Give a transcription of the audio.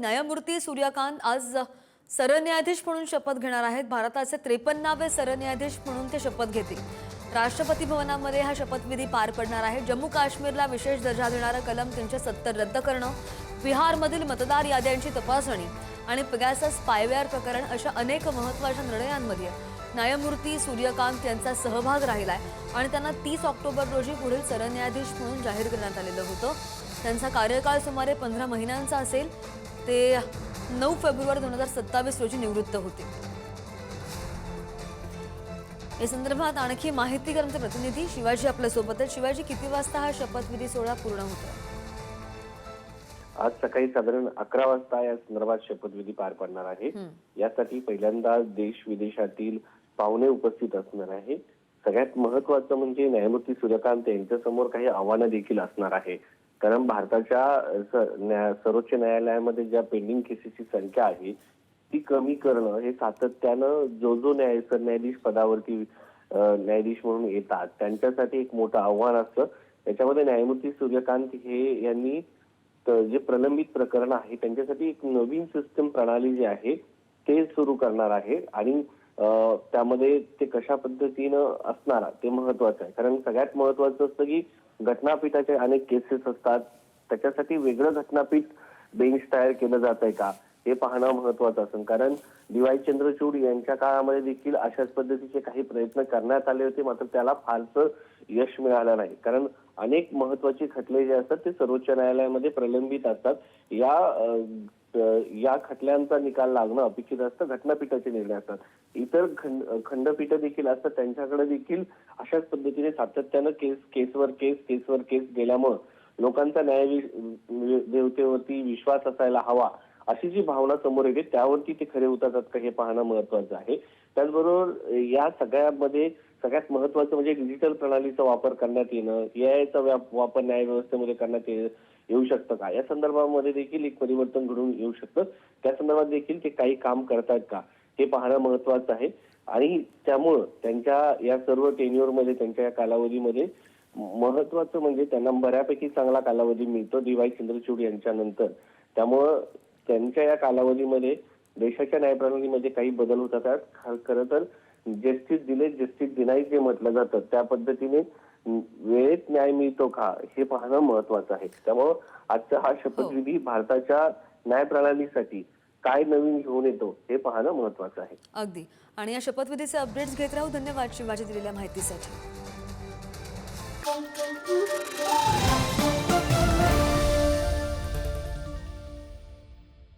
न्यायमूर्ती सूर्यकांत आज सरन्यायाधीश म्हणून शपथ घेणार आहेत. भारताचे त्रेपन्नावे सरन्यायाधीश म्हणून ते शपथ घेतील. राष्ट्रपती भवनामध्ये हा शपथविधी पार पडणार आहे. जम्मू काश्मीरला विशेष दर्जा देणारं कलम तीनशे सत्तर रद्द करणं बिहारमधील मतदार याद्यांची तपासणी आणि पिगॅसस पायवेअर प्रकरण अशा अनेक महत्त्वाच्या निर्णयांमध्ये न्यायमूर्ती सूर्यकांत यांचा सहभाग राहिला आहे आणि त्यांना तीस ऑक्टोबर रोजी पुढील सरन्यायाधीश म्हणून जाहीर करण्यात आलेलं होतं. त्यांचा कार्यकाळ सुमारे पंधरा महिन्यांचा असेल. ते नऊ फेब्रुवारी दोन हजार सत्तावीस रोजी निवृत्त होते. या संदर्भात आणखी माहिती करण्याचे प्रतिनिधी. शिवाजी आपल्यासोबत आहेत. शिवाजी किती वाजता हा शपथविधी सोहळा पूर्ण होतो आज सकाळी साधारण अकरा वाजता या संदर्भात शपथविधी पार पडणार आहे. यासाठी पहिल्यांदा देश विदेशातील पाहुणे उपस्थित असणार आहे सगळ्यात महत्वाचं म्हणजे न्यायमूर्ती सूर्यकांत यांच्या समोर काही आव्हानं देखील असणार आहे. कारण भारताच्या सर्वोच्च न्यायालयामध्ये ज्या पेंडिंग केसेसची संख्या आहे ती कमी करणं हे सातत्यानं जो जो न्याय सरन्यायाधीश पदावरती न्यायाधीश म्हणून येतात त्यांच्यासाठी एक मोठं आव्हान असतं. त्याच्यामध्ये न्यायमूर्ती सूर्यकांत हे यांनी जे प्रलंबित प्रकरण आहे त्यांच्यासाठी एक नवीन सिस्टम प्रणाली जी आहे ते सुरू करणार आहे. आणि त्यामध्ये ते कशा पद्धतीनं असणार ते महत्वाचं आहे. कारण सगळ्यात महत्वाचं असतं की घटनापीठाचे अनेक केसेस असतात. त्याच्यासाठी वेगळं घटनापीठ बेंच तयार केलं जात आहे का? हे पाहणं महत्वाचं असेल कारण डी चंद्रचूड यांच्या काळामध्ये देखील अशाच पद्धतीचे काही प्रयत्न करण्यात आले होते. मात्र त्याला फारसं यश मिळालं नाही. कारण अनेक महत्त्वाचे खटले जे असतात ते सर्वोच्च न्यायालयामध्ये प्रलंबित असतात. या या खटल्यांचा निकाल लागणं अपेक्षित असतं घटनापीठाचे निर्णय असतात. इतर खंड खंडपीठ देखील असतात त्यांच्याकडे देखील अशाच पद्धतीने सातत्यानं केस केसवर केस केसवर केस गेल्यामुळं लोकांचा न्याय देवतेवरती विश्वास असायला हवा अशी जी भावना समोर येते त्यावरती ते खरे उतरतात का हे पाहणं महत्वाचं आहे. त्याचबरोबर या सगळ्यामध्ये सगळ्यात महत्वाचं म्हणजे डिजिटल प्रणालीचा वापर करण्यात येणं एआयचा वापर न्याय व्यवस्थेमध्ये करण्यात येणं येऊ शकतं का? या संदर्भामध्ये देखील एक परिवर्तन घडून येऊ शकतं. त्या संदर्भात देखील ते काही काम करतायत का? हे पाहणं महत्वाचं आहे. आणि त्यामुळं त्यांच्या या सर्व टेन्युअरमध्ये त्यांच्या या कालावधीमध्ये महत्वाचं म्हणजे त्यांना बऱ्यापैकी चांगला कालावधी मिळतो. डी वाय चंद्रचूड यांच्यानंतर. त्यामुळं त्यांच्या या कालावधीमध्ये देशाच्या न्यायप्रणालीमध्ये काही बदल होतात. ख- खरं तर जस्टिस दिले जस्टिस दिनाई जे म्हटलं जातं त्या पद्धतीने वेळेत न्याय मिळतो का हे पाहणं महत्वाचं आहे. त्यामुळं आजचा हा शपथविधी हो. भारताच्या न्याय प्रणालीसाठी काय नवीन घेऊन येतो हे पाहणं महत्वाचं आहे. अगदी. आणि या शपथविधीचे अपडेट्स घेत राहू. धन्यवाद शिवाजी दिलेल्या माहितीसाठी.